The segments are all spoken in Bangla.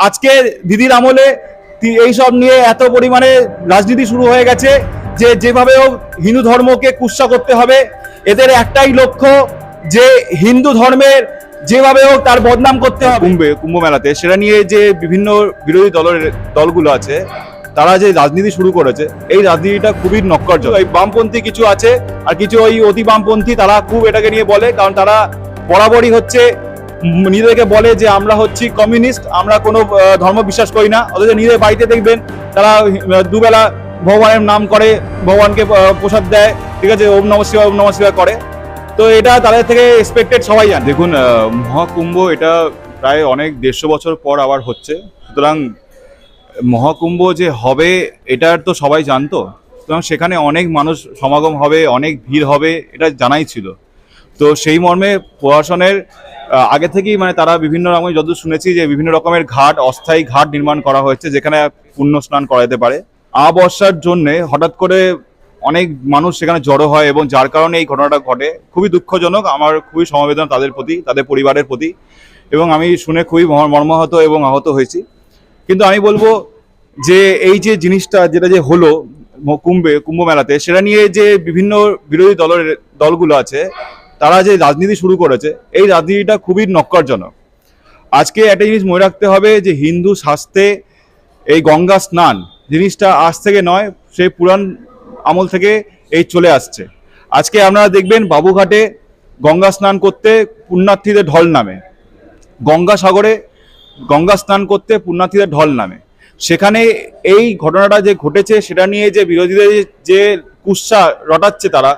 আজকে দিদির আমলে তি- এইসব নিয়ে এত পরিমাণে রাজনীতি শুরু হয়ে গেছে যে যেভাবে হোক হিন্দু ধর্মকে কুৎসা করতে হবে। এদের একটাই লক্ষ্য যে হিন্দু ধর্মের যেভাবে হোক তার বদনাম করতে হবে। কুম্ভে, কুম্ভ মেলাতে, সেটা নিয়ে যে বিভিন্ন বিরোধী দলের দলগুলো আছে, তারা যে রাজনীতি শুরু করেছে, এই রাজনীতিটা খুবই নক্করজনক। এই বামপন্থী কিছু আছে, আর কিছু ওই অতি বামপন্থী, তারা খুব এটাকে নিয়ে বলে, কারণ তারা বরাবরই হচ্ছে নিজেদেরকে বলে যে আমরা হচ্ছি কমিউনিস্ট আমরা কোনো ধর্ম বিশ্বাস করি না। অথচ নিজেদের বাড়িতে দেখবেন তারা দুবেলা ভগবানের নাম করে, ভগবানকে প্রসাদ দেয়, ঠিক আছে, ওম নম শিবায়, ওম নম শিবায় করে। তো এটা তাদের থেকে এক্সপেক্টেড সবাই জানে। দেখুন মহাকুম্ভ এটা প্রায় অনেক দেড়শো বছর পর আবার হচ্ছে। সুতরাং, মহাকুম্ভ যে হবে, এটার তো সবাই জানতো। সুতরাং সেখানে অনেক মানুষ সমাগম হবে, অনেক ভিড় হবে, এটা জানাই ছিল। তো সেই মর্মে প্রশাসনের আগে থেকেই মানে তারা বিভিন্ন রকম যত শুনেছি যে বিভিন্ন রকমের ঘাট, অস্থায়ী ঘাট নির্মাণ করা হয়েছে, যেখানে পুণ্য স্নান করা যেতে পারে। বর্ষার জন্য হঠাৎ করে অনেক মানুষ সেখানে জড়ো হয় এবং যার কারণে এই ঘটনাটা ঘটে। খুবই দুঃখজনক, আমার খুবই সমবেদনা তাদের প্রতি, তাদের পরিবারের প্রতি এবং আমি শুনে খুবই মর্মাহত এবং আহত হয়েছি। কিন্তু আমি বলব যে এই যে জিনিসটা, যেটা যে হলো কুম্ভে, কুম্ভ মেলাতে, সেটা নিয়ে যে বিভিন্ন বিরোধী দলের, দলগুলো আছে তারা যে রাজনীতি শুরু করেছে, এই রাজনীতিটা খুবই নক্করজনক। আজকে একটা জিনিস মনে রাখতে হবে যে হিন্দু শাস্ত্রে এই গঙ্গা স্নান জিনিসটা আজ থেকে নয়, সেই পুরাণ আমল থেকে এই চলে আসছে। আজকে আপনারা দেখবেন বাবুঘাটে গঙ্গা স্নান করতে পুণ্যার্থীদের ঢল নামে। গঙ্গাসাগরে গঙ্গা স্নান করতে পুণ্যার্থীদের ঢল নামে। সেখানে এই ঘটনাটা যে ঘটেছে, সেটা নিয়ে যে বিরোধীদের যে কুৎসা রটাচ্ছে তারা,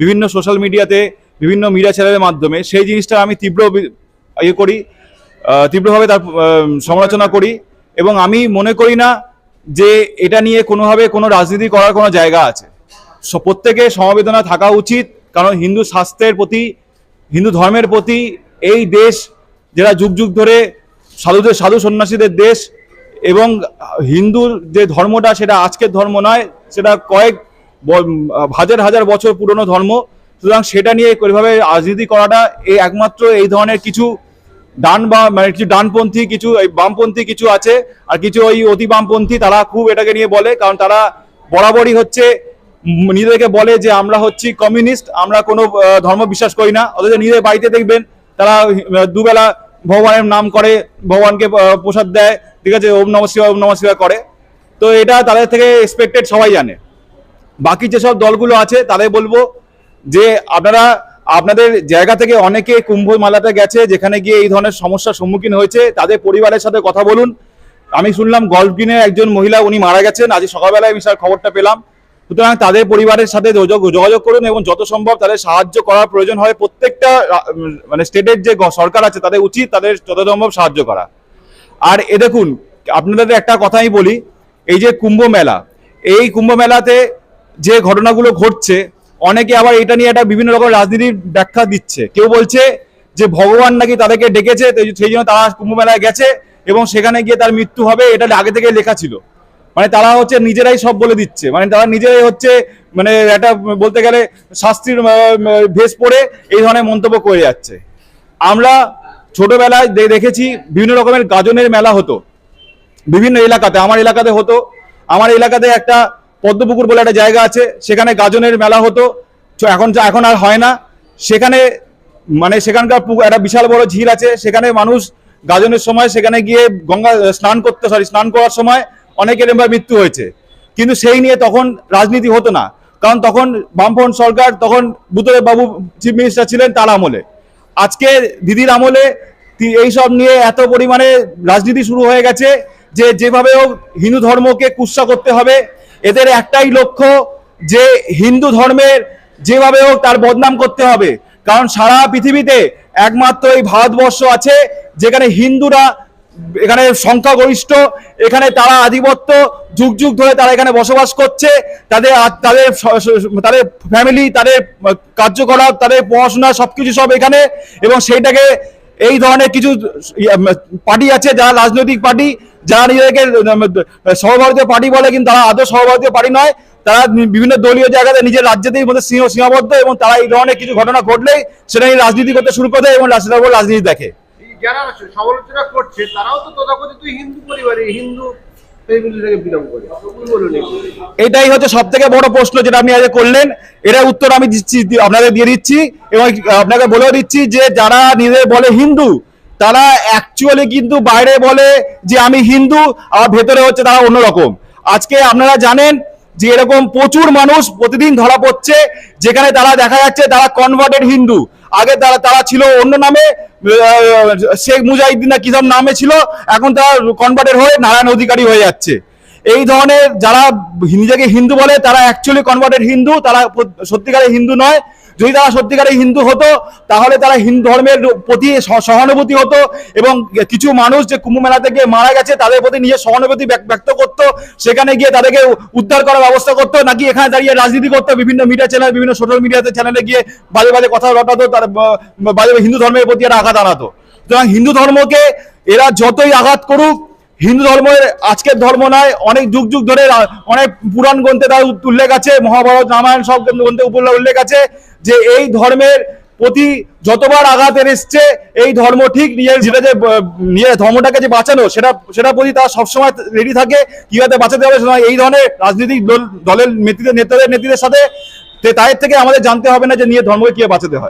বিভিন্ন সোশ্যাল মিডিয়াতে বিভিন্ন মিডিয়া চ্যানেলের মাধ্যমে, সেই জিনিসটা আমি তীব্র ইয়ে করি তীব্রভাবে তার সমালোচনা করি। এবং আমি মনে করি না যে এটা নিয়ে কোনোভাবে কোনো রাজনীতি করার কোনো জায়গা আছে। প্রত্যেকে সমবেদনা থাকা উচিত, কারণ হিন্দু শাস্ত্রের প্রতি, হিন্দু ধর্মের প্রতি এই দেশ যেটা যুগ যুগ ধরে সাধুদের সাধু সন্ন্যাসীদের দেশ, এবং হিন্দুর যে ধর্মটা, সেটা আজকের ধর্ম নয়, সেটা কয়েক হাজার হাজার বছর পুরনো ধর্ম সুতরাং সেটা নিয়ে এভাবে রাজনীতি করাটা এই একমাত্র এই ধরনের কিছু ডান বা মানে কিছু ডানপন্থী, কিছু বামপন্থী কিছু আছে আর কিছু ওই অতি বামপন্থী তারা খুব এটাকে নিয়ে বলে কারণ তারা বরাবরই হচ্ছে নিজেদেরকে বলে যে আমরা হচ্ছি কমিউনিস্ট, আমরা কোনো ধর্ম বিশ্বাস করি না। অথচ নিজেদের বাড়িতে দেখবেন তারা দুবেলা ভগবানের নাম করে, ভগবানকে প্রসাদ দেয়, ঠিক আছে, ওম নম শিবায়, ওম নম শিবায় করে। তো এটা তাদের থেকে এক্সপেক্টেড সবাই জানে। বাকি যেসব দলগুলো আছে তাদের বলব যে আপনারা, আপনাদের জায়গা থেকে অনেকে কুম্ভ মেলাতে গেছে, যেখানে গিয়ে এই ধরনের সমস্যার সম্মুখীন হয়েছে, তাদের পরিবারের সাথে কথা বলুন। আমি শুনলাম গল্ফ গ্রিনে একজন মহিলা, উনি মারা গেছেন। আজ সকালবেলায় আমি স্যার খবরটা পেলাম। সুতরাং তাদের পরিবারের সাথে যোগাযোগ করুন এবং যত সম্ভব তাদের সাহায্য করার প্রয়োজন হয়। প্রত্যেকটা মানে স্টেটের যে সরকার আছে, তাদের উচিত তাদের যত সম্ভব সাহায্য করা। আর এ দেখুন, আপনাদের একটা কথাই বলি, এই যে কুম্ভ মেলা এই কুম্ভ মেলাতে যে ঘটনাগুলো ঘটছে অনেকে আবার এটা নিয়ে একটা বিভিন্ন রকম রাজনীতির ব্যাখ্যা দিচ্ছে। কেউ বলছে যে ভগবান নাকি তাদেরকে ডেকেছে সেই জন্য তারা কুম্ভ মেলায় গেছে এবং সেখানে গিয়ে তার মৃত্যু হবে, এটা আগে থেকে লেখা ছিল। মানে তারা হচ্ছে নিজেরাই সব বলে দিচ্ছে। মানে তারা নিজেরাই হচ্ছে মানে একটা বলতে গেলে শাস্ত্রীর ভেস পড়ে এই ধরনের মন্তব্য করে যাচ্ছে। আমরা ছোটবেলায় দেখেছি বিভিন্ন রকমের গাজনের মেলা হতো। বিভিন্ন এলাকাতে, আমার এলাকাতে হতো। আমার এলাকাতে একটা পদ্মপুকুর বলে একটা জায়গা আছে, সেখানে গাজনের মেলা হতো। এখন এখন আর হয় না। সেখানে মানে সেখানকার একটা বিশাল বড় ঝিল আছে, সেখানে মানুষ গাজনের সময়, সেখানে গিয়ে গঙ্গা স্নান করতে সরি স্নান করার সময় অনেকের এবার মৃত্যু হয়েছে। কিন্তু সেই নিয়ে তখন রাজনীতি হতো না। কারণ তখন বামফ্রন্ট সরকার, তখন বুতরে বাবু চিফ মিনিস্টার ছিলেন তার আমলে। আজকে দিদির আমলে তি- এইসব নিয়ে এত পরিমাণে রাজনীতি শুরু হয়ে গেছে যে যেভাবে হোক হিন্দু ধর্মকে কুৎসা করতে হবে এদের একটাই লক্ষ্য যে হিন্দু ধর্মের যেভাবে হোক তার বদনাম করতে হবে। কারণ সারা পৃথিবীতে একমাত্র এই ভারতবর্ষ আছে যেখানে হিন্দুরা এখানে সংখ্যাগরিষ্ঠ, এখানে তারা আধিপত্য, যুগ যুগ ধরে তারা এখানে বসবাস করছে। তাদের তাদের তাদের ফ্যামিলি তাদের কার্যকলাপ, তাদের পড়াশোনা, সবকিছু সব এখানে। এবং সেইটাকে এই ধরনের কিছু পার্টি আছে, যারা রাজনৈতিক পার্টি যারা নিজেদেরকে উম, সর্বভারতীয় পার্টি বলে কিন্তু তারা আদৌ সহভারতীয় পার্টি নয়। তারা বিভিন্ন দলীয় জায়গাতে নিজের রাজ্যতেই মধ্যে সীম সীমাবদ্ধ এবং তারা এই ধরনের কিছু ঘটনা ঘটলেই সেটা নিয়ে রাজনীতি করতে শুরু করে এবং উপর রাজনীতি দেখে। যারা সমালোচনা করছে তারাও তো তথাকথিত হিন্দু পরিবারে হিন্দু ফ্যামিলি থেকে বিলং করে। কি বলুন এগুলো? এটাই হচ্ছে সব থেকে বড় প্রশ্ন যেটা আপনি আজ করলেন। এটা উত্তর আমি দিচ্ছি আপনাদের দিয়ে দিচ্ছি এবং আপনাকে বলেও দিচ্ছি যে যারা নিজেদের বলে হিন্দু তারা অ্যাকচুয়ালি কিন্তু বাইরে বলে যে আমি হিন্দু, আর ভেতরে হচ্ছে তারা অন্যরকম। আজকে আপনারা জানেন যে এরকম প্রচুর মানুষ প্রতিদিন ধরা পড়ছে, যেখানে তারা দেখা যাচ্ছে তারা কনভার্টেড হিন্দু। আগে তারা তারা ছিল অন্য নামে শেখ মুজাহিদ্দিন না কি নামে ছিল, এখন তারা কনভার্টেড হয়ে নারায়ণ অধিকারী হয়ে যাচ্ছে। এই ধরনের যারা নিজেকে হিন্দু বলে, তারা অ্যাকচুয়ালি কনভার্টেড হিন্দু, তারা সত্যিকারের হিন্দু নয়। যদি তারা সত্যিকারে হিন্দু হতো, তাহলে তারা হিন্দু ধর্মের প্রতি সহানুভূতি হতো এবং কিছু মানুষ যে কুম্ভ মেলা থেকে মারা গেছে, তাদের প্রতি নিজের সহানুভূতি ব্যক- ব্যক্ত করতো। সেখানে গিয়ে তাদেরকে উদ্ধার করার ব্যবস্থা করতো। নাকি এখানে দাঁড়িয়ে রাজনীতি করতো, বিভিন্ন মিডিয়া চ্যানেল বিভিন্ন সোশ্যাল মিডিয়াতে চ্যানেলে গিয়ে বাজে বাজে কথা রটাতো, তার বাজে হিন্দু ধর্মের প্রতি এরা আঘাত আনাতো সুতরাং হিন্দু ধর্মকে এরা যতই আঘাত করুক হিন্দু ধর্মের, আজকের ধর্ম নয়, অনেক যুগ যুগ ধরে অনেক পুরাণ গ্রন্থে তার উল্লেখ আছে, মহাভারত, রামায়ণ সব গ্রন্থে উল্লেখ- আছে, যে এই ধর্মের প্রতি যতবার আঘাত এসছে, এই ধর্ম ঠিক নিজের যেটা যে নিজের ধর্মটাকে যে বাঁচানো, সেটা সেটা প্রতি তারা সবসময় রেডি থাকে, কীভাবে বাঁচাতে হবে এই ধরনের রাজনৈতিক দল, দলের নেতৃত্বের নেতাদের, নেতৃত্বের সাথে তাদের থেকে আমাদের জানতে হবে না যে নিয়ে ধর্মকে কীভাবে বাঁচাতে হয়।